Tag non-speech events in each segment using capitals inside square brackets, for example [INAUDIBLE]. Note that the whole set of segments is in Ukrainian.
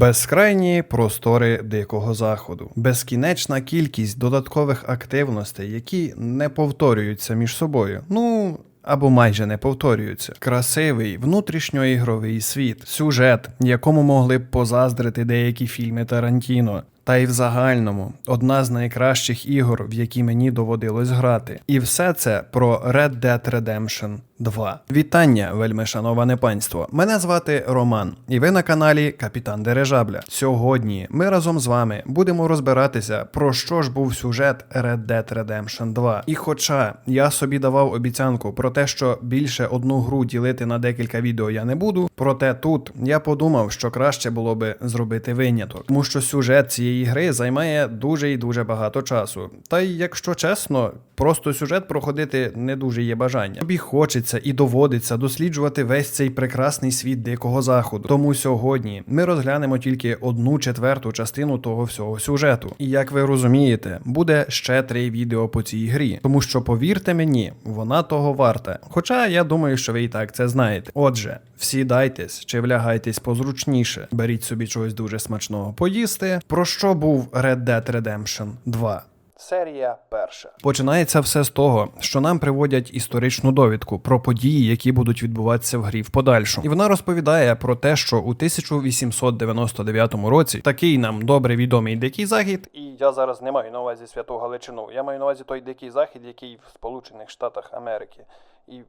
Безкрайні простори дикого заходу, безкінечна кількість додаткових активностей, які не повторюються між собою. Ну. Або майже не повторюються. Красивий внутрішньоігровий світ, сюжет, якому могли б позаздрити деякі фільми Тарантіно. Та й в загальному одна з найкращих ігор, в які мені доводилось грати. І все це про Red Dead Redemption 2. Вітання, вельми шановане панство. Мене звати Роман, і ви на каналі Капітан Дирижабля. Сьогодні ми разом з вами будемо розбиратися, про що ж був сюжет Red Dead Redemption 2. І хоча я собі давав обіцянку про те, що більше одну гру ділити на декілька відео я не буду, проте тут я подумав, що краще було би зробити виняток, тому що сюжет цієї гри займає дуже і дуже багато часу. Та й якщо чесно, просто сюжет проходити не дуже є бажання. Тобі хочеться і доводиться досліджувати весь цей прекрасний світ дикого заходу. Тому сьогодні ми розглянемо тільки одну четверту частину того всього сюжету. І як ви розумієте, буде ще три відео по цій грі, тому що повірте мені, вона того варта. Хоча я думаю, що ви і так це знаєте. Отже, всідайтесь чи влягайтесь позручніше, беріть собі чогось дуже смачного поїсти. Про що був Red Dead Redemption 2? Серія перша. Починається все з того, що нам приводять історичну довідку про події, які будуть відбуватися в грі в подальшому. І вона розповідає про те, що у 1899 році такий нам добре відомий дикий захід. І я зараз не маю на увазі святу Галичину. Я маю на увазі той дикий захід, який в Сполучених Штатах Америки. І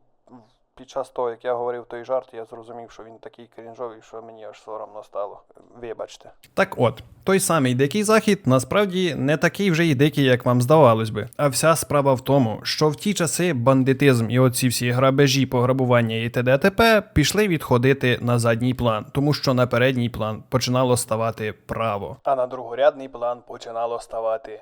під час того, як я говорив той жарт, я зрозумів, що він такий крінжовий, що мені аж соромно стало. Вибачте. Так от, той самий дикий захід насправді не такий вже й дикий, як вам здавалось би. А вся справа в тому, що в ті часи бандитизм і оці всі грабежі, пограбування і т.д. пішли відходити на задній план, тому що на передній план починало ставати право. А на другорядний план починало ставати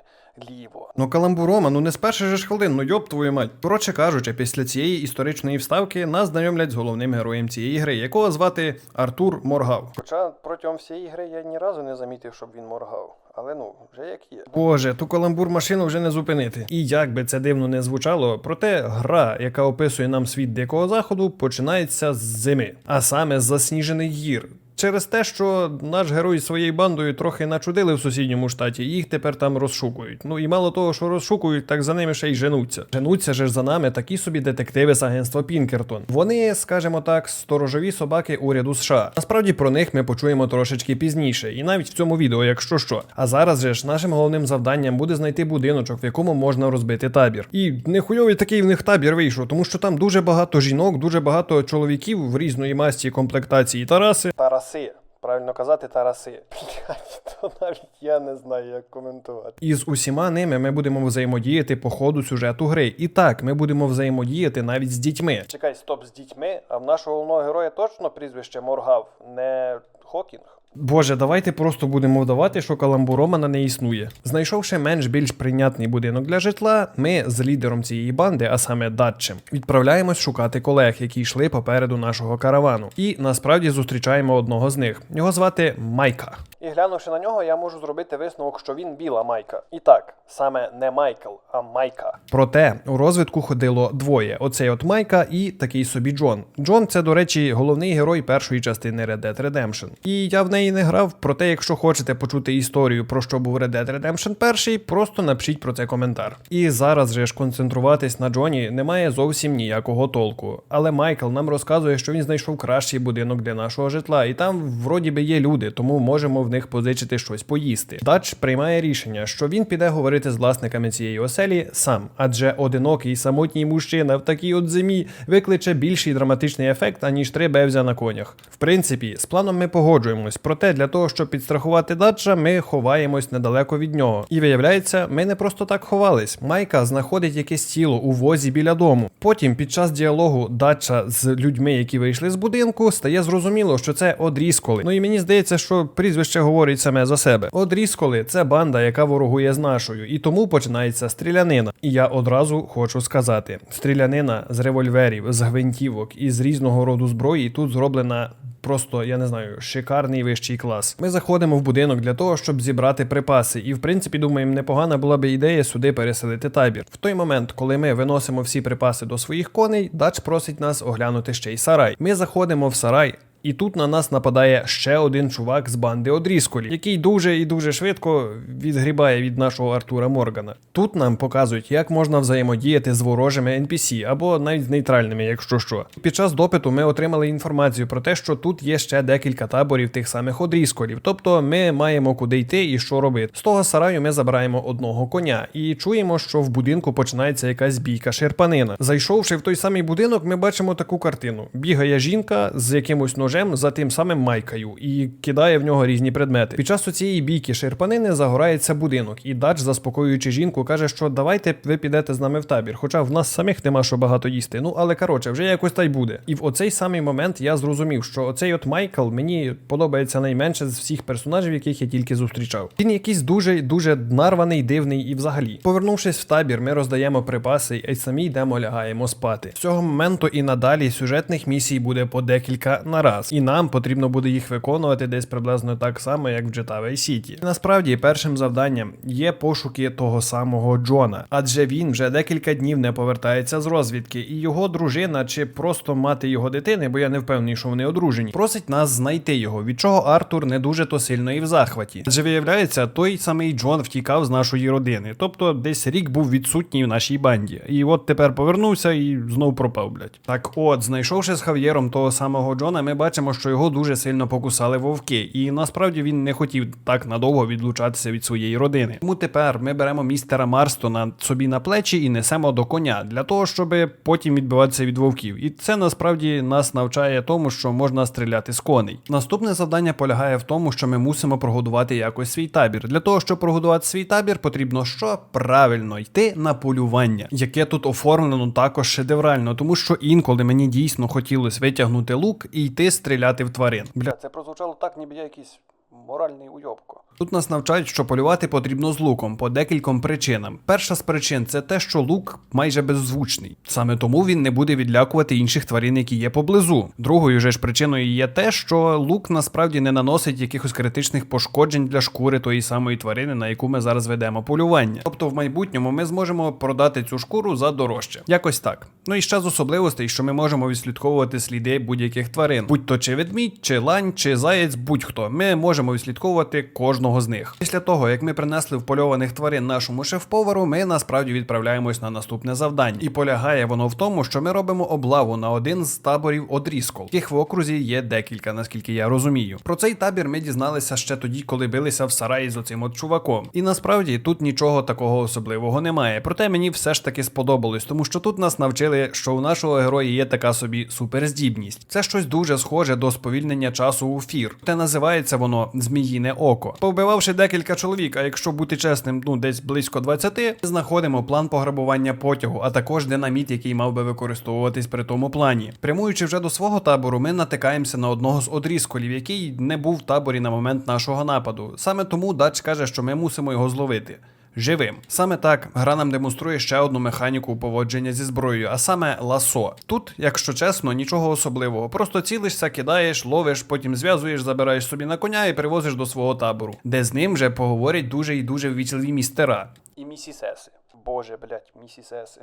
ліво. Ну, каламбурома, ну не з перших же ж хвилин, ну йоб твою мать. Коротше кажучи, після цієї історичної вставки нас знайомлять з головним героєм цієї гри, якого звати Артур Моргав. Хоча протягом всієї гри я ні разу не замітив, щоб він моргав. Але ну, вже як є. Боже, ту каламбур машину вже не зупинити. І як би це дивно не звучало, проте гра, яка описує нам світ дикого заходу, починається з зими, а саме з засніжених гір. Через те, що наш герой зі своєю бандою трохи начудили в сусідньому штаті, їх тепер там розшукують. Ну і мало того, що розшукують, так за ними ще й женуться. Женуться же ж за нами такі собі детективи з агентства Пінкертон. Вони, скажімо так, сторожові собаки уряду США. Насправді про них ми почуємо трошечки пізніше, і навіть в цьому відео, якщо що. А зараз же ж нашим головним завданням буде знайти будиночок, в якому можна розбити табір. І нехуйовий такий в них табір вийшов, тому що там дуже багато жінок, дуже багато чоловіків в різної масті комплектації та раси. Тараси. Правильно казати, тараси. [LAUGHS] То навіть я не знаю, як коментувати. І з усіма ними ми будемо взаємодіяти по ходу сюжету гри. І так, ми будемо взаємодіяти навіть з дітьми. Чекай, стоп з дітьми, а в нашого головного героя точно прізвище Моргав, не Хокінг. Боже, давайте просто будемо вдавати, що каламбуромана не існує. Знайшовши менш більш прийнятний будинок для житла, ми з лідером цієї банди, а саме Датчем, відправляємось шукати колег, які йшли попереду нашого каравану. І насправді зустрічаємо одного з них. Його звати Майка. І глянувши на нього, я можу зробити висновок, що він біла майка. І так, саме не Майкл, а Майка. Проте у розвідку ходило двоє: оцей от Майка і такий собі Джон. Джон це, до речі, головний герой першої частини Red Dead Redemption. І я в неї не грав. Проте, якщо хочете почути історію про що був Red Dead Redemption 1, просто напишіть про це коментар. І зараз же ж концентруватись на Джоні немає зовсім ніякого толку. Але Майкл нам розказує, що він знайшов кращий будинок для нашого житла, і там вроді би є люди, тому можемо в них позичити щось поїсти. Дач приймає рішення, що він піде говорити з власниками цієї оселі сам, адже одинокий самотній мужчина в такій от зимі викличе більший драматичний ефект, аніж три бевзя на конях. В принципі, з планом ми погоджуємось, проте для того, щоб підстрахувати Датча, ми ховаємось недалеко від нього. І виявляється, ми не просто так ховались. Майка знаходить якесь тіло у возі біля дому. Потім, під час діалогу Датча з людьми, які вийшли з будинку, стає зрозуміло, що це одрізколи. Ну і мені здається, що прізвище говорить саме за себе. Одрізколи це банда, яка ворогує з нашою, і тому починається стрілянина. І я одразу хочу сказати: стрілянина з револьверів, з гвинтівок і з різного роду зброї тут зроблена. Просто я не знаю, шикарний вищий клас. Ми заходимо в будинок для того, щоб зібрати припаси, і в принципі думаємо, непогана була би ідея сюди переселити табір. В той момент, коли ми виносимо всі припаси до своїх коней, дач просить нас оглянути ще й сарай. Ми заходимо в сарай. І тут на нас нападає ще один чувак з банди Одрісколі, який дуже і дуже швидко відгрібає від нашого Артура Моргана. Тут нам показують, як можна взаємодіяти з ворожими NPC або навіть нейтральними, якщо що. Під час допиту ми отримали інформацію про те, що тут є ще декілька таборів тих самих Одрісколів. Тобто ми маємо куди йти і що робити. З того сараю ми забираємо одного коня і чуємо, що в будинку починається якась бійка шерпанина. Зайшовши в той самий будинок, ми бачимо таку картину: бігає жінка з якимось ножем за тим самим майкою і кидає в нього різні предмети. Під час цієї бійки шерпанини загорається будинок, і дач, заспокоюючи жінку, каже, що давайте ви підете з нами в табір. Хоча в нас самих нема що багато їсти. Ну але коротше, вже якось та й буде. І в оцей самий момент я зрозумів, що оцей от Майкл мені подобається найменше з всіх персонажів, яких я тільки зустрічав. Він якийсь дуже дуже нарваний, дивний і взагалі. Повернувшись в табір, ми роздаємо припаси і самі йдемо лягаємо спати. З цього моменту і надалі сюжетних місій буде по декілька на раз, і нам потрібно буде їх виконувати десь приблизно так само, як в GTA Vice City. Насправді, першим завданням є пошуки того самого Джона, адже він вже декілька днів не повертається з розвідки, і його дружина чи просто мати його дитини, бо я не впевнений, що вони одружені, просить нас знайти його, від чого Артур не дуже то сильно і в захваті. Адже виявляється, той самий Джон втікав з нашої родини, тобто десь рік був відсутній в нашій банді. І от тепер повернувся і знов пропав, блядь. Так от, знайшовши з Хав'єром того самого Джона, ми бачимо, що його дуже сильно покусали вовки, і насправді він не хотів так надовго відлучатися від своєї родини. Тому тепер ми беремо містера Марстона собі на плечі і несемо до коня для того, щоб потім відбиватися від вовків. І це насправді нас навчає тому, що можна стріляти з коней. Наступне завдання полягає в тому, що ми мусимо прогодувати якось свій табір. Для того, щоб прогодувати свій табір, потрібно що правильно йти на полювання, яке тут оформлено також шедеврально, тому що інколи мені дійсно хотілося витягнути лук і йти стріляти в тварин. Бля, Це прозвучало так, ніби я якийсь моральний уйобко. Тут нас навчають, що полювати потрібно з луком по декільком причинам. Перша з причин це те, що лук майже беззвучний. Саме тому він не буде відлякувати інших тварин, які є поблизу. Другою же ж причиною є те, що лук насправді не наносить якихось критичних пошкоджень для шкури тої самої тварини, на яку ми зараз ведемо полювання. Тобто в майбутньому ми зможемо продати цю шкуру за дорожче. Якось так. Ну і ще з особливостей, що ми можемо відслідковувати сліди будь-яких тварин, будь то чи ведмідь, чи лань, чи заєць, будь-хто. Ми можемо відслідковувати кожного з них. Після того, як ми принесли впольованих тварин нашому шеф-повару, ми насправді відправляємось на наступне завдання. І полягає воно в тому, що ми робимо облаву на один з таборів Одріскол, яких в окрузі є декілька, наскільки я розумію. Про цей табір ми дізналися ще тоді, коли билися в сараї з оцим от чуваком. І насправді тут нічого такого особливого немає. Проте мені все ж таки сподобалось, тому що тут нас навчили, що у нашого героя є така собі суперздібність. Це щось дуже схоже до сповільнення часу у фір. Те називається воно зміїне око. Повбивавши декілька чоловік, а якщо бути чесним, ну десь близько 20, знаходимо план пограбування потягу, а також динаміт, який мав би використовуватись при тому плані. Прямуючи вже до свого табору, ми натикаємося на одного з одрізколів, який не був в таборі на момент нашого нападу. Саме тому Дач каже, що ми мусимо його зловити. Живим. Саме так гра нам демонструє ще одну механіку поводження зі зброєю, а саме ласо. Тут, якщо чесно, нічого особливого. Просто цілишся, кидаєш, ловиш, потім зв'язуєш, забираєш собі на коня і привозиш до свого табору, де з ним вже поговорять дуже і дуже ввічливі містера. І місісеси. Боже, блять, місісеси.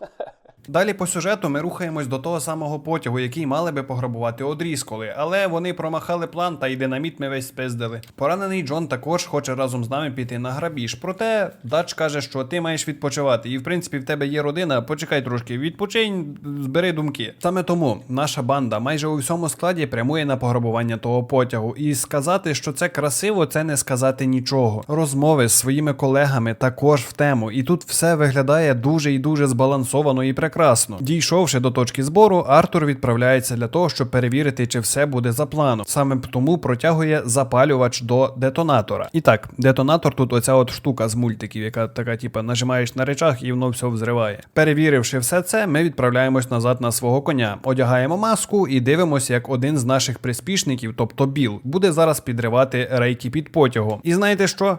[LAUGHS] Далі по сюжету ми рухаємось до того самого потягу, який мали би пограбувати одрізколи, але вони промахали план та й динаміт ми весь спиздили. Поранений Джон також хоче разом з нами піти на грабіж. Проте Дач каже, що ти маєш відпочивати, і в принципі в тебе є родина. Почекай трошки, відпочинь, збери думки. Саме тому наша банда майже у всьому складі прямує на пограбування того потягу. І сказати, що це красиво, це не сказати нічого. Розмови з своїми колегами також в тему, і тут все виглядає дуже і дуже збалансовано і прекрасно. Дійшовши до точки збору, Артур відправляється для того, щоб перевірити, чи все буде за планом. Саме тому протягує запалювач до детонатора. І так, детонатор тут оця от штука з мультиків, яка така, типа, нажимаєш на речах і воно все взриває. Перевіривши все це, ми відправляємось назад на свого коня, одягаємо маску і дивимося, як один з наших приспішників, тобто Біл, буде зараз підривати рейки під потягом. І знаєте що?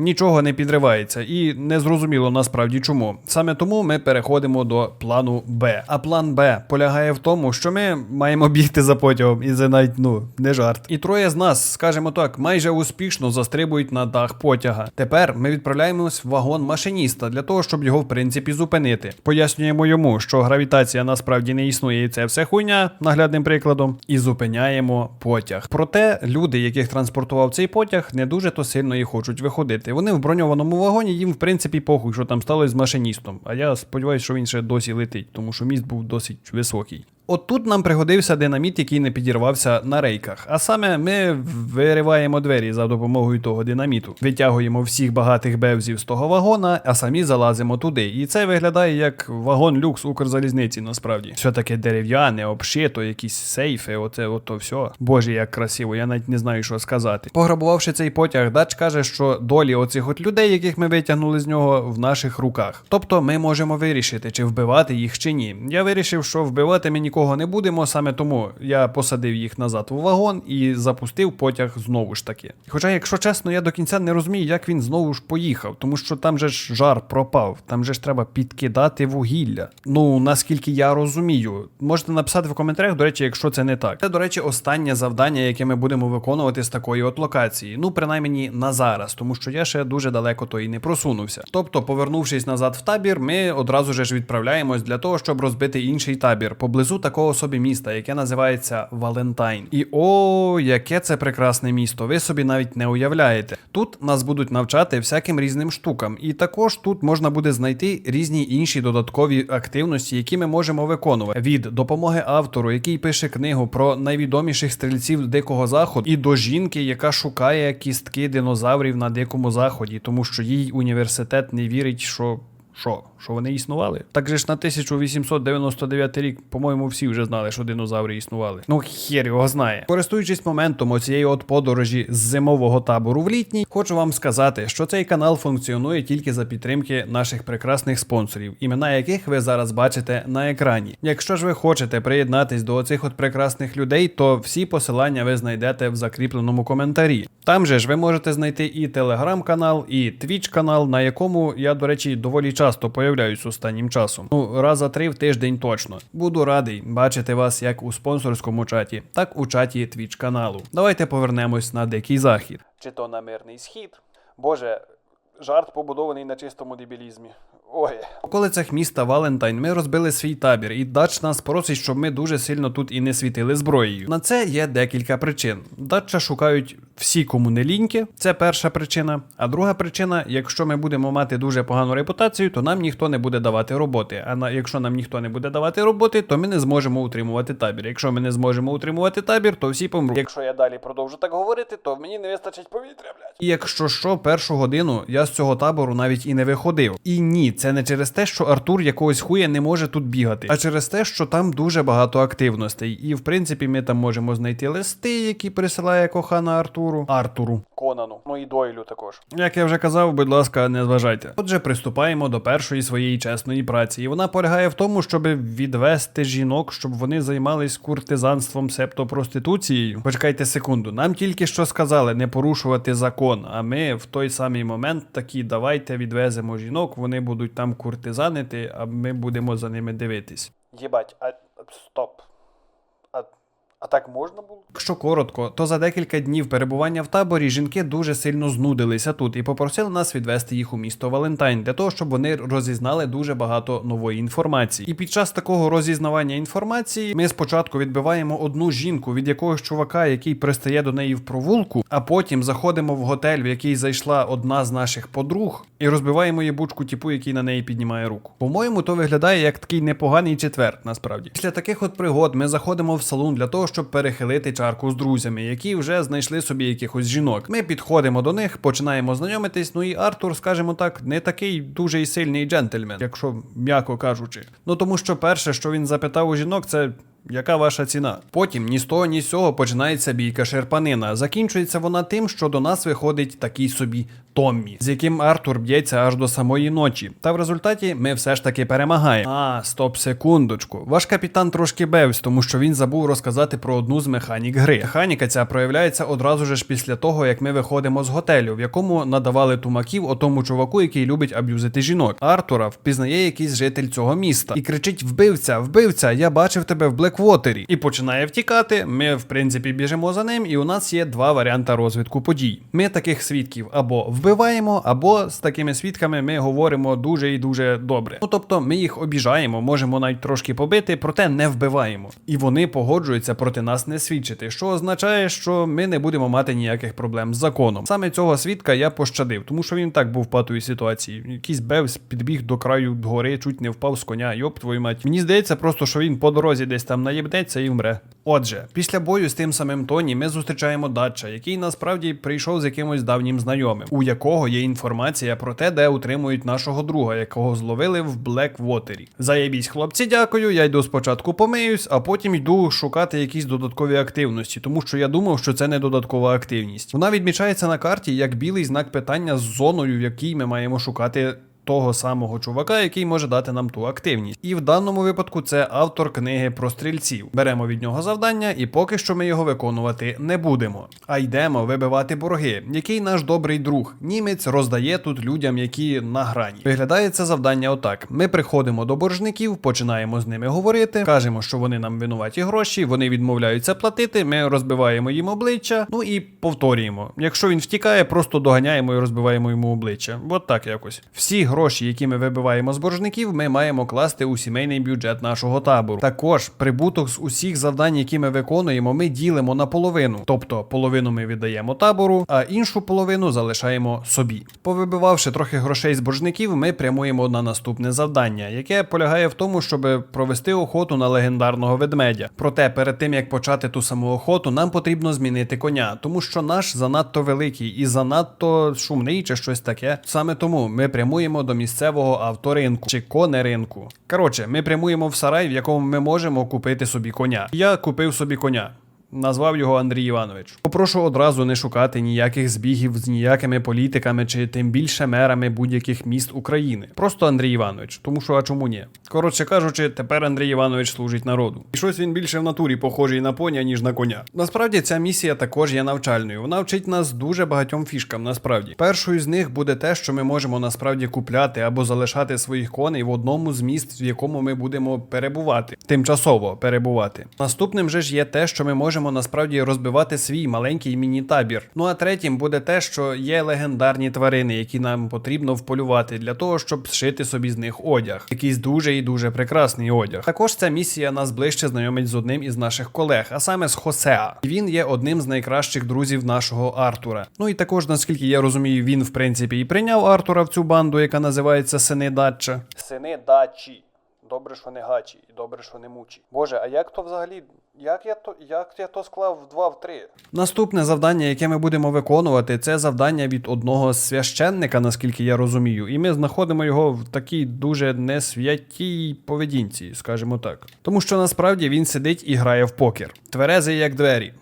Нічого не підривається, і не зрозуміло насправді чому. Саме тому ми переходимо до плану Б. А план Б полягає в тому, що ми маємо бігти за потягом, і це навіть ну не жарт. І троє з нас, скажімо так, майже успішно застрибують на дах потяга. Тепер ми відправляємось в вагон машиніста для того, щоб його в принципі зупинити. Пояснюємо йому, що гравітація насправді не існує, і це все хуйня, наглядним прикладом, і зупиняємо потяг. Проте люди, яких транспортував цей потяг, не дуже то сильно і хочуть виходити. Вони в броньованому вагоні, їм в принципі похуй, що там сталося з машиністом. А я сподіваюся, що він ще досі летить, тому що міст був досить високий. От тут нам пригодився динаміт, який не підірвався на рейках. А саме ми вириваємо двері за допомогою того динаміту, витягуємо всіх багатих бевзів з того вагона, а самі залазимо туди. І це виглядає як вагон люкс Укрзалізниці, насправді. Все таке дерев'яне, обшито, якісь сейфи, оце ото все. Боже, як красиво, я навіть не знаю, що сказати. Пограбувавши цей потяг, дач каже, що долі оцих от людей, яких ми витягнули з нього, в наших руках. Тобто ми можемо вирішити, чи вбивати їх чи ні. Я вирішив, що вбивати ми нікого не будемо, саме тому я посадив їх назад у вагон і запустив потяг знову ж таки. Хоча, якщо чесно, я до кінця не розумію, як він знову ж поїхав, тому що там же ж жар пропав, там же ж треба підкидати вугілля. Ну наскільки я розумію, можете написати в коментарях, до речі, якщо це не так. Це, до речі, останнє завдання, яке ми будемо виконувати з такої от локації. Ну, принаймні на зараз, тому що я ще дуже далеко то і не просунувся. Тобто, повернувшись назад в табір, ми одразу ж відправляємось для того, щоб розбити інший табір поблизу такого собі міста, яке називається Валентайн. І о, яке це прекрасне місто! Ви собі навіть не уявляєте. Тут нас будуть навчати всяким різним штукам, і також тут можна буде знайти різні інші додаткові активності, які ми можемо виконувати від допомоги автору, який пише книгу про найвідоміших стрільців дикого заходу, і до жінки, яка шукає кістки динозаврів на дикому заході, тому що їй університет не вірить, що. Що? Що вони існували? Так же ж на 1899 рік, по-моєму, всі вже знали, що динозаври існували. Ну, хер його знає. Користуючись моментом оцієї от подорожі з зимового табору в літній, хочу вам сказати, що цей канал функціонує тільки за підтримки наших прекрасних спонсорів, імена яких ви зараз бачите на екрані. Якщо ж ви хочете приєднатись до оцих от прекрасних людей, то всі посилання ви знайдете в закріпленому коментарі. Там же ж ви можете знайти і телеграм-канал, і твіч канал, на якому я, до речі, доволі часто появляюсь останнім часом. Ну, раз за три в тиждень точно. Буду радий бачити вас як у спонсорському чаті, так у чаті Twitch каналу. Давайте повернемось на дикий захід. Чи то на мирний схід. Боже, жарт побудований на чистому дебілізмі. Ой. В околицях міста Валентайн ми розбили свій табір, і Дач нас просить, щоб ми дуже сильно тут і не світили зброєю. На це є декілька причин. Датча шукають всі, кому не ліньки. Це перша причина. А друга причина, якщо ми будемо мати дуже погану репутацію, то нам ніхто не буде давати роботи. А на якщо нам ніхто не буде давати роботи, то ми не зможемо утримувати табір. Якщо ми не зможемо утримувати табір, то всі помруть. Якщо я далі продовжу так говорити, то мені не вистачить повітря, блядь. І якщо що, першу годину я з цього табору навіть і не виходив. І ні, це не через те, що Артур якогось хуя не може тут бігати, а через те, що там дуже багато активностей. І в принципі ми там можемо знайти листи, які присилає кохана Артуру. Артуру. Конану. Ну і Дойлю також. Як я вже казав, будь ласка, не зважайте. Отже, приступаємо до першої своєї чесної праці, і вона полягає в тому, щоб відвести жінок, щоб вони займались куртизанством, септо проституцією. Почекайте секунду. Нам тільки що сказали не порушувати закон. А ми в той самий момент такі давайте відвеземо жінок, вони будуть там куртизанити, а ми будемо за ними дивитись. Єбать, а стоп. А, так можна було? Якщо коротко, то за декілька днів перебування в таборі жінки дуже сильно знудилися тут і попросили нас відвести їх у місто Валентайн для того, щоб вони розізнали дуже багато нової інформації. І під час такого розізнавання інформації ми спочатку відбиваємо одну жінку від якогось чувака, який пристає до неї в провулку, а потім заходимо в готель, в який зайшла одна з наших подруг, і розбиваємо єбучку типу, який на неї піднімає руку. По-моєму, то виглядає як такий непоганий четвер, насправді. Після таких от пригод ми заходимо в салон для того, щоб перехилити чарку з друзями, які вже знайшли собі якихось жінок. Ми підходимо до них, починаємо знайомитись. Ну і Артур, скажімо так, не такий дуже й сильний джентльмен, якщо м'яко кажучи. Ну тому що перше, що він запитав у жінок, це Яка ваша ціна? Потім ні з того, ні з цього починається бійка шерпанина. Закінчується вона тим, що до нас виходить такий собі Томмі, з яким Артур б'ється аж до самої ночі. Та в результаті ми все ж таки перемагаємо. А, стоп, секундочку. Ваш капітан трошки бевсь, тому що він забув розказати про одну з механік гри. Механіка ця проявляється одразу ж після того, як ми виходимо з готелю, в якому надавали тумаків отому чуваку, який любить аб'юзити жінок. Артура впізнає якийсь житель цього міста і кричить: Вбивця, вбивця, я бачив тебе в Блеквотері. І починає втікати. Ми, в принципі, біжимо за ним, і у нас є два варіанти розвитку подій. Ми таких свідків або вбиваємо, або з такими свідками ми говоримо дуже і дуже добре. Ну тобто ми їх обіжаємо, можемо навіть трошки побити, проте не вбиваємо. І вони погоджуються проти нас не свідчити, що означає, що ми не будемо мати ніяких проблем з законом. Саме цього свідка я пощадив, тому що він так був в патовій ситуації. Якийсь бевс підбіг до краю гори, чуть не впав з коня, йоп твою мать. Мені здається, просто що він по дорозі десь там наєбнеться і вмре. Отже, після бою з тим самим Тоні ми зустрічаємо Датча, який насправді прийшов з якимось давнім знайомим, у якого є інформація про те, де утримують нашого друга, якого зловили в Блеквотері. Заєбісь, хлопці, дякую. Я йду спочатку помиюсь, а потім йду шукати якісь додаткові активності, тому що я думав, що це не додаткова активність. Вона відмічається на карті як білий знак питання з зоною, в якій ми маємо шукати того самого чувака, який може дати нам ту активність. І в даному випадку це автор книги про стрільців. Беремо від нього завдання, і поки що ми його виконувати не будемо. А йдемо вибивати борги, який наш добрий друг. Німець роздає тут людям, які на грані. Виглядає це завдання отак: ми приходимо до боржників, починаємо з ними говорити, кажемо, що вони нам винуваті гроші, вони відмовляються платити. Ми розбиваємо їм обличчя. Ну і повторюємо. Якщо він втікає, просто доганяємо і розбиваємо йому обличчя. От так якось. Всі гроші, які ми вибиваємо з боржників, ми маємо класти у сімейний бюджет нашого табору. Також прибуток з усіх завдань, які ми виконуємо, ми ділимо на половину. Тобто половину ми віддаємо табору, а іншу половину залишаємо собі. Повибивавши трохи грошей з боржників, ми прямуємо на наступне завдання, яке полягає в тому, щоб провести охоту на легендарного ведмедя. Проте перед тим як почати ту саму охоту, нам потрібно змінити коня, тому що наш занадто великий і занадто шумний чи щось таке. Саме тому ми прямуємо до місцевого авторинку чи конеринку. Коротше, ми прямуємо в сарай, в якому ми можемо купити собі коня. Я купив собі коня. Назвав його Андрій Іванович. Попрошу одразу не шукати ніяких збігів з ніякими політиками чи тим більше мерами будь-яких міст України. Просто Андрій Іванович, тому що а чому ні? Коротше кажучи, тепер Андрій Іванович служить народу. І щось він більше в натурі похожий на поня, ніж на коня. Насправді ця місія також є навчальною. Вона вчить нас дуже багатьом фішкам. Насправді, першою з них буде те, що ми можемо насправді купляти або залишати своїх коней в одному з міст, в якому ми будемо перебувати, тимчасово перебувати. Наступним же ж є те, що ми можемо насправді розбивати свій маленький міні-табір. Ну а третім буде те, що є легендарні тварини, які нам потрібно вполювати для того, щоб зшити собі з них одяг. Якийсь дуже і дуже прекрасний одяг. Також ця місія нас ближче знайомить з одним із наших колег, а саме з Хосеа. Він є одним з найкращих друзів нашого Артура. Ну і також, наскільки я розумію, він в принципі і прийняв Артура в цю банду, яка називається Сини Датча. Сини дачі. Добре, що не гачі, і добре, що не мучі. Боже, а як то взагалі. Як я то як я то склав в 2 в 3? Наступне завдання, яке ми будемо виконувати, це завдання від одного священника, наскільки я розумію, і ми знаходимо його в такій дуже несвятій поведінці, скажімо так. Тому що насправді він сидить і грає в покер. Тверезий як двері.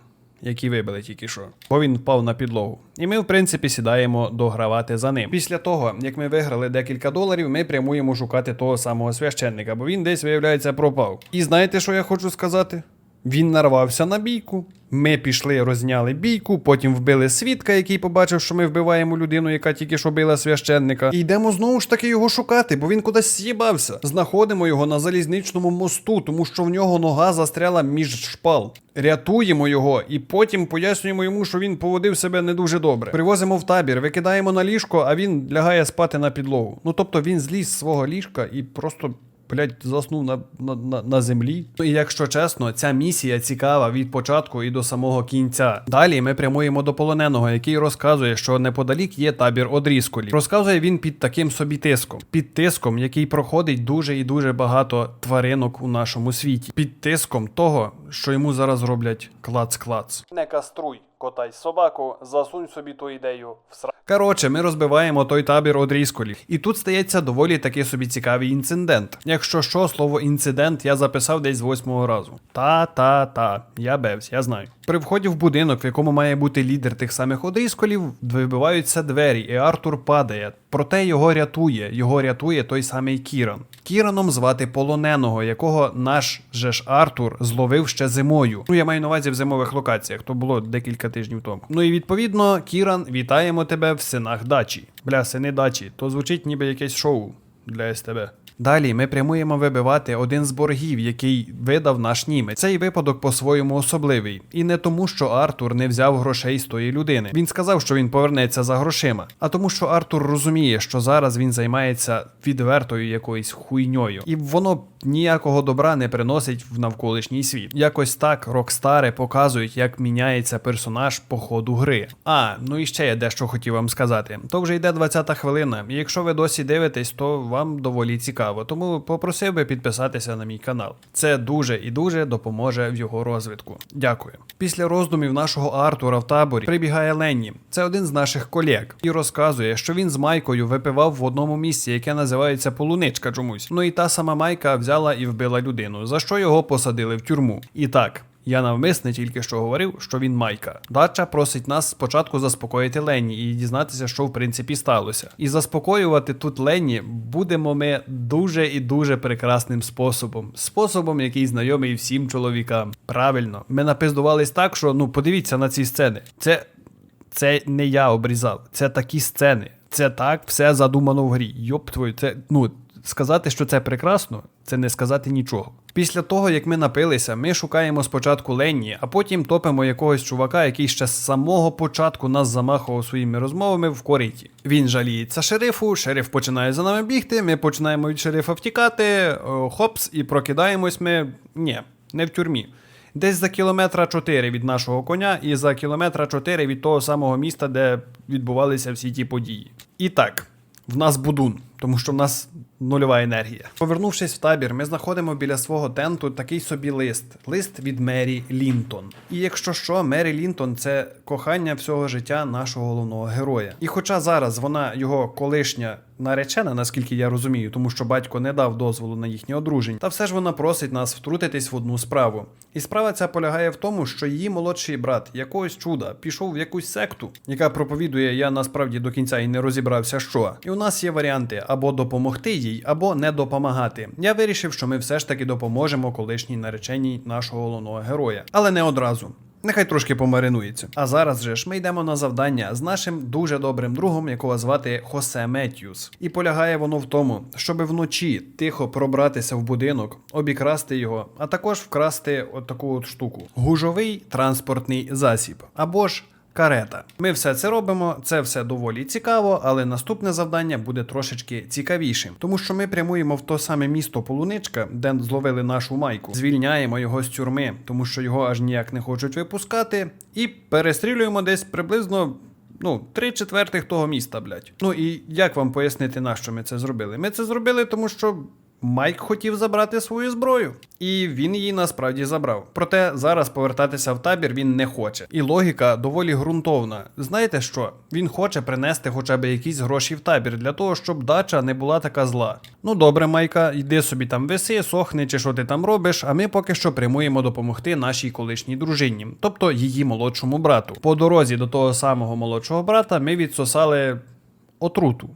Які вибили тільки що, бо він впав на підлогу. І ми, в принципі, сідаємо догравати за ним. Після того, як ми виграли декілька доларів, ми прямуємо шукати того самого священника, бо він десь, виявляється, пропав. І знаєте, що я хочу сказати? Він нарвався на бійку. Ми пішли, розняли бійку, потім вбили свідка, який побачив, що ми вбиваємо людину, яка тільки що била священника. І йдемо знову ж таки його шукати, бо він кудись з'їбався. Знаходимо його на залізничному мосту, тому що в нього нога застряла між шпал. Рятуємо його і потім пояснюємо йому, що він поводив себе не дуже добре. Привозимо в табір, викидаємо на ліжко, а він лягає спати на підлогу. Ну тобто він зліз з свого ліжка і просто блядь, заснув на, на, на, на землі. Ну і якщо чесно, ця місія цікава від початку і до самого кінця. Далі ми прямуємо до полоненого, який розказує, що неподалік є табір одрізколі. Розказує він під таким собі тиском, під тиском, який проходить дуже і дуже багато тваринок у нашому світі, під тиском того, що йому зараз роблять клац-клац. Не каструй, кота й собаку, засунь собі ту ідею в сра. Коротше, ми розбиваємо той табір одрізколів. І тут стається доволі таки собі цікавий інцидент. Якщо що, слово інцидент я записав десь з восьмого разу. Та-та-та, я бевсь, я знаю. При вході в будинок, в якому має бути лідер тих самих одрізколів, вибиваються двері, і Артур падає. Проте його рятує. Його рятує той самий Кіран. Кіраном звати полоненого, якого наш же ж Артур зловив ще зимою. Ну я маю на увазі в зимових локаціях, то було декілька тижнів тому. Ну і відповідно, Кіран, вітаємо тебе в синах дачі. Бля, сини дачі, то звучить ніби якесь шоу для СТБ. Далі ми прямуємо вибивати один з боргів, який видав наш німець. Цей випадок по-своєму особливий. І не тому, що Артур не взяв грошей з тої людини. Він сказав, що він повернеться за грошима, а тому, що Артур розуміє, що зараз він займається відвертою якоюсь хуйньою, і воно ніякого добра не приносить в навколишній світ. Якось так рокстари показують, як міняється персонаж по ходу гри. А, ну і ще я дещо хотів вам сказати. То вже йде 20-та хвилина, і якщо ви досі дивитесь, то вам доволі цікаво. Тому попросив би підписатися на мій канал. Це дуже і дуже допоможе в його розвитку. Дякую. Після роздумів нашого Артура в таборі прибігає Ленні. Це один з наших колег, і розказує, що він з Майкою випивав в одному місці, яке називається Полуничка чомусь. Ну і та сама Майка взяла і вбила людину, за що його посадили в тюрму. І так. Я навмисне тільки що говорив, що він майка. Дача просить нас спочатку заспокоїти Ленні і дізнатися, що в принципі сталося. І заспокоювати тут Ленні будемо ми дуже і дуже прекрасним способом. Способом, який знайомий всім чоловікам. Правильно, ми напиздувались так, що ну подивіться на ці сцени. Це, це не я обрізав, це такі сцени. Це так все задумано в грі. Йоп твою, це ну сказати, що це прекрасно, це не сказати нічого. Після того, як ми напилися, ми шукаємо спочатку Ленні, а потім топимо якогось чувака, який ще з самого початку нас замахував своїми розмовами в кориті. Він жаліється шерифу, шериф починає за нами бігти, ми починаємо від шерифа втікати, хопс, і прокидаємось ми. Ні, не в тюрмі. Десь за кілометра 4 від нашого коня і за кілометра 4 від того самого міста, де відбувалися всі ті події. І так, в нас будун, тому що в нас нульова енергія. Повернувшись в табір, ми знаходимо біля свого тенту такий собі лист. Лист від Мері Лінтон. І якщо що, Мері Лінтон це кохання всього життя нашого головного героя. І хоча зараз вона його колишня наречена, наскільки я розумію, тому що батько не дав дозволу на їхнє одруження, та все ж вона просить нас втрутитись в одну справу. І справа ця полягає в тому, що її молодший брат якогось чуда пішов в якусь секту, яка проповідує, я насправді до кінця і не розібрався, що. І у нас є варіанти або допомогти їй, або не допомагати. Я вирішив, що ми все ж таки допоможемо колишній нареченій нашого головного героя, але не одразу. Нехай трошки помаринується. А зараз же ж ми йдемо на завдання з нашим дуже добрим другом, якого звати Хосе Меттьюс. І полягає воно в тому, щоб вночі тихо пробратися в будинок, обікрасти його, а також вкрасти от таку от штуку: гужовий транспортний засіб або ж. Карета. Ми все це робимо, це все доволі цікаво, але наступне завдання буде трошечки цікавішим, тому що ми прямуємо в то саме місто Полуничка, де зловили нашу майку, звільняємо його з тюрми, тому що його аж ніяк не хочуть випускати, і перестрілюємо десь приблизно. Ну, три четвертих того міста, блядь. Ну і як вам пояснити, на що ми це зробили? Ми це зробили, тому що Майк хотів забрати свою зброю, і він її насправді забрав. Проте зараз повертатися в табір він не хоче. І логіка доволі ґрунтовна. Знаєте що? Він хоче принести хоча б якісь гроші в табір для того, щоб дача не була така зла. Ну добре, Майка, йди собі там виси, сохни чи що ти там робиш. А ми поки що прямуємо допомогти нашій колишній дружині, тобто її молодшому брату. По дорозі до того самого молодшого брата ми відсосали отруту.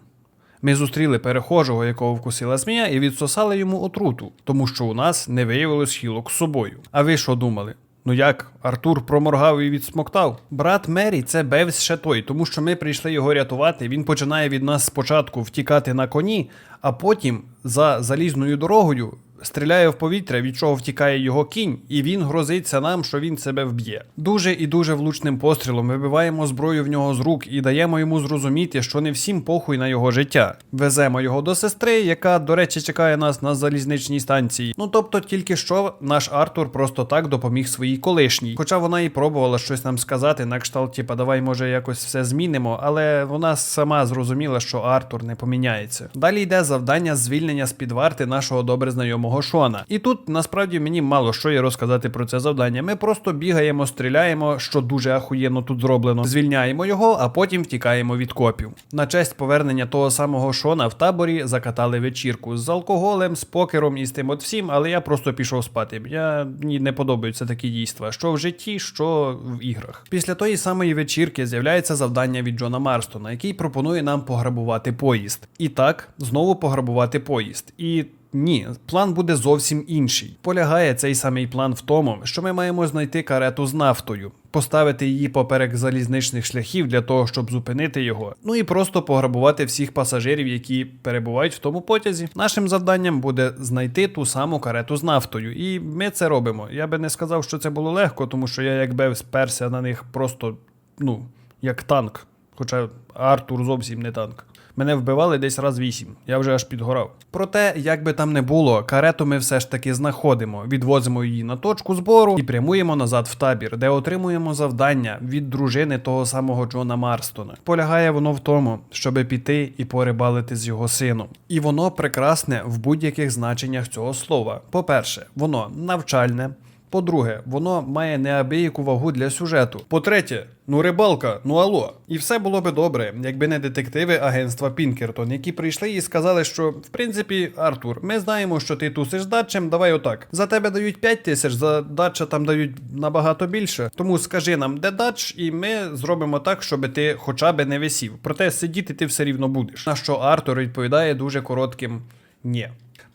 Ми зустріли перехожого, якого вкусила змія, і відсосали йому отруту, тому що у нас не виявилось хілок з собою. А ви що думали? Ну як, Артур проморгав і відсмоктав? Брат Мері це Бевс ще той, тому що ми прийшли його рятувати. Він починає від нас спочатку втікати на коні, а потім за залізною дорогою стріляє в повітря, від чого втікає його кінь, і він грозиться нам, що він себе вб'є. Дуже і дуже влучним пострілом вибиваємо зброю в нього з рук і даємо йому зрозуміти, що не всім похуй на його життя. Веземо його до сестри, яка, до речі, чекає нас на залізничній станції. Ну тобто, тільки що наш Артур просто так допоміг своїй колишній. Хоча вона і пробувала щось нам сказати, на кшталт, типа, давай, може, якось все змінимо, але вона сама зрозуміла, що Артур не поміняється. Далі йде завдання звільнення з під варти нашого добре знайомого самого Шона. І тут насправді мені мало що є розказати про це завдання. Ми просто бігаємо, стріляємо, що дуже ахуєнно тут зроблено. Звільняємо його, а потім втікаємо від копів. На честь повернення того самого Шона в таборі закатали вечірку з алкоголем, з покером і з тим от всім, але я просто пішов спати. Я мені не подобаються такі дійства, що в житті, що в іграх. Після тої самої вечірки з'являється завдання від Джона Марстона, який пропонує нам пограбувати поїзд. І так, знову пограбувати поїзд. І ні, план буде зовсім інший. Полягає цей самий план в тому, що ми маємо знайти карету з нафтою, поставити її поперек залізничних шляхів для того, щоб зупинити його. Ну і просто пограбувати всіх пасажирів, які перебувають в тому потязі. Нашим завданням буде знайти ту саму карету з нафтою, і ми це робимо. Я би не сказав, що це було легко, тому що я якби сперся на них просто ну як танк. Хоча Артур зовсім не танк. Мене вбивали десь раз вісім, я вже аж підгорав. Проте, як би там не було, карету ми все ж таки знаходимо, відвозимо її на точку збору і прямуємо назад в табір, де отримуємо завдання від дружини того самого Джона Марстона. Полягає воно в тому, щоб піти і порибалити з його сином. І воно прекрасне в будь-яких значеннях цього слова. По-перше, воно навчальне. По-друге, воно має неабияку вагу для сюжету. По-третє, ну рибалка, ну алло. І все було би добре, якби не детективи агентства Пінкертон, які прийшли і сказали, що в принципі, Артур, ми знаємо, що ти тусиш датчем, давай отак. За тебе дають 5 тисяч, за датча там дають набагато більше. Тому скажи нам, де дач, і ми зробимо так, щоб ти хоча б не висів. Проте сидіти ти все рівно будеш. На що Артур відповідає дуже коротким ні.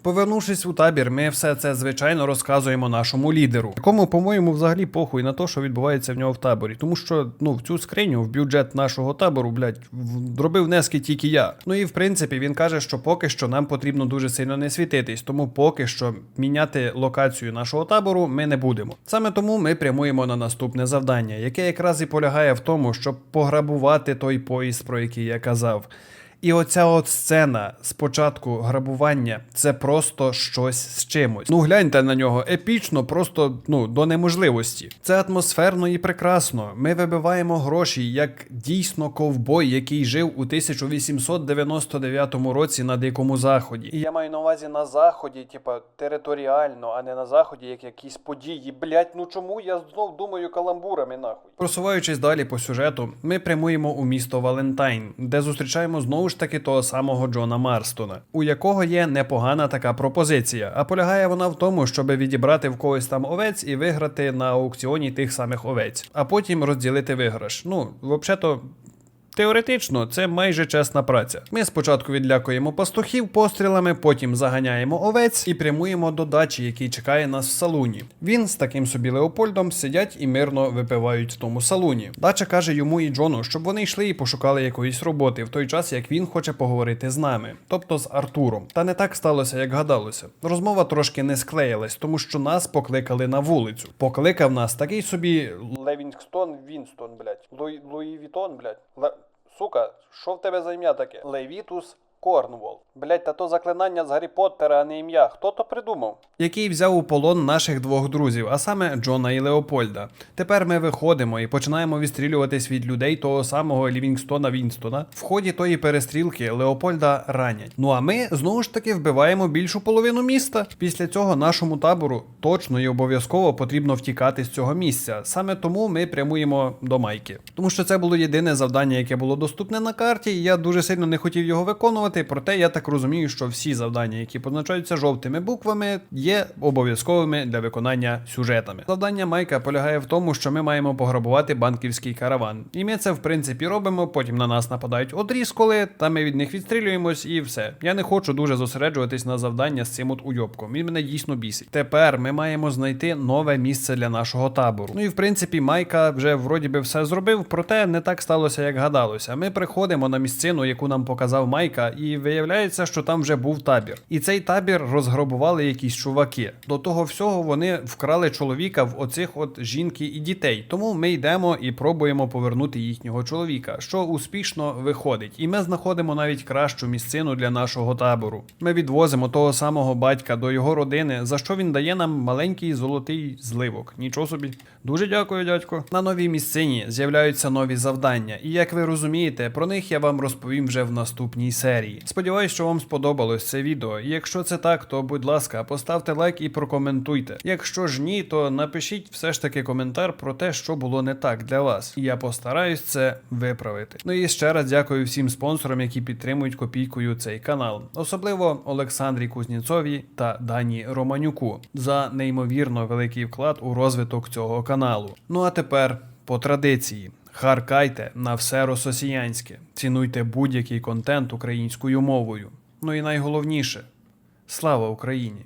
Повернувшись у табір, ми все це звичайно розказуємо нашому лідеру, якому, по-моєму, взагалі похуй на те, що відбувається в нього в таборі. Тому що ну в цю скриню, в бюджет нашого табору, блядь, в- зробив внески тільки я. Ну і в принципі він каже, що поки що нам потрібно дуже сильно не світитись, тому поки що міняти локацію нашого табору ми не будемо. Саме тому ми прямуємо на наступне завдання, яке якраз і полягає в тому, щоб пограбувати той поїзд, про який я казав. І оця от сцена спочатку грабування це просто щось з чимось. Ну гляньте на нього, епічно, просто ну до неможливості. Це атмосферно і прекрасно. Ми вибиваємо гроші як дійсно ковбой, який жив у 1899 році на дикому заході. І я маю на увазі на заході, типа територіально, а не на заході, як якісь події. Блять, ну чому я знов думаю каламбурами нахуй? Просуваючись далі по сюжету, ми прямуємо у місто Валентайн, де зустрічаємо знову ж таки того самого Джона Марстона, у якого є непогана така пропозиція. А полягає вона в тому, щоб відібрати в когось там овець і виграти на аукціоні тих самих овець, а потім розділити виграш. Ну, взагалі-то. Теоретично, це майже чесна праця. Ми спочатку відлякуємо пастухів пострілами, потім заганяємо овець і прямуємо до дачі, який чекає нас в салуні. Він з таким собі Леопольдом сидять і мирно випивають в тому салуні. Дача каже йому і Джону, щоб вони йшли і пошукали якоїсь роботи в той час, як він хоче поговорити з нами, тобто з Артуром. Та не так сталося, як гадалося. Розмова трошки не склеїлась, тому що нас покликали на вулицю. Покликав нас такий собі Левінгстон, Вінстон, блять. Луї, Вітон, блять. Сука, що в тебе за ім'я таке? Левітус Корнвол. Блять, та то заклинання з Гаррі Поттера, а не ім'я. Хто то придумав? який взяв у полон наших двох друзів, а саме Джона і Леопольда. Тепер ми виходимо і починаємо відстрілюватись від людей того самого Лівінгстона Вінстона. В ході тої перестрілки Леопольда ранять. Ну а ми знову ж таки вбиваємо більшу половину міста. Після цього нашому табору точно і обов'язково потрібно втікати з цього місця. Саме тому ми прямуємо до Майки. Тому що це було єдине завдання, яке було доступне на карті. і Я дуже сильно не хотів його виконувати. Проте я так розумію, що всі завдання, які позначаються жовтими буквами, є обов'язковими для виконання сюжетами. Завдання Майка полягає в тому, що ми маємо пограбувати банківський караван. І ми це в принципі робимо. Потім на нас нападають одрізколи, та ми від них відстрілюємось, і все. Я не хочу дуже зосереджуватись на завдання з цим от уйобком. Він мене дійсно бісить. Тепер ми маємо знайти нове місце для нашого табору. Ну і в принципі, Майка вже вроді би все зробив, проте не так сталося, як гадалося. Ми приходимо на місцину, яку нам показав Майка, і виявляється, що там вже був табір. І цей табір розграбували якісь чуваки. До того всього вони вкрали чоловіка в оцих от жінки і дітей. Тому ми йдемо і пробуємо повернути їхнього чоловіка, що успішно виходить. І ми знаходимо навіть кращу місцину для нашого табору. Ми відвозимо того самого батька до його родини, за що він дає нам маленький золотий зливок. Нічого собі. Дуже дякую, дядько. На новій місцині з'являються нові завдання, і як ви розумієте, про них я вам розповім вже в наступній серії. Неї. Сподіваюсь, що вам сподобалось це відео. Якщо це так, то будь ласка, поставте лайк і прокоментуйте. Якщо ж ні, то напишіть все ж таки коментар про те, що було не так для вас. Я постараюсь це виправити. Ну і ще раз дякую всім спонсорам, які підтримують копійкою цей канал, особливо Олександрі Кузніцовій та Дані Романюку за неймовірно великий вклад у розвиток цього каналу. Ну а тепер по традиції. Харкайте на все рососіянське, цінуйте будь-який контент українською мовою. Ну і найголовніше слава Україні!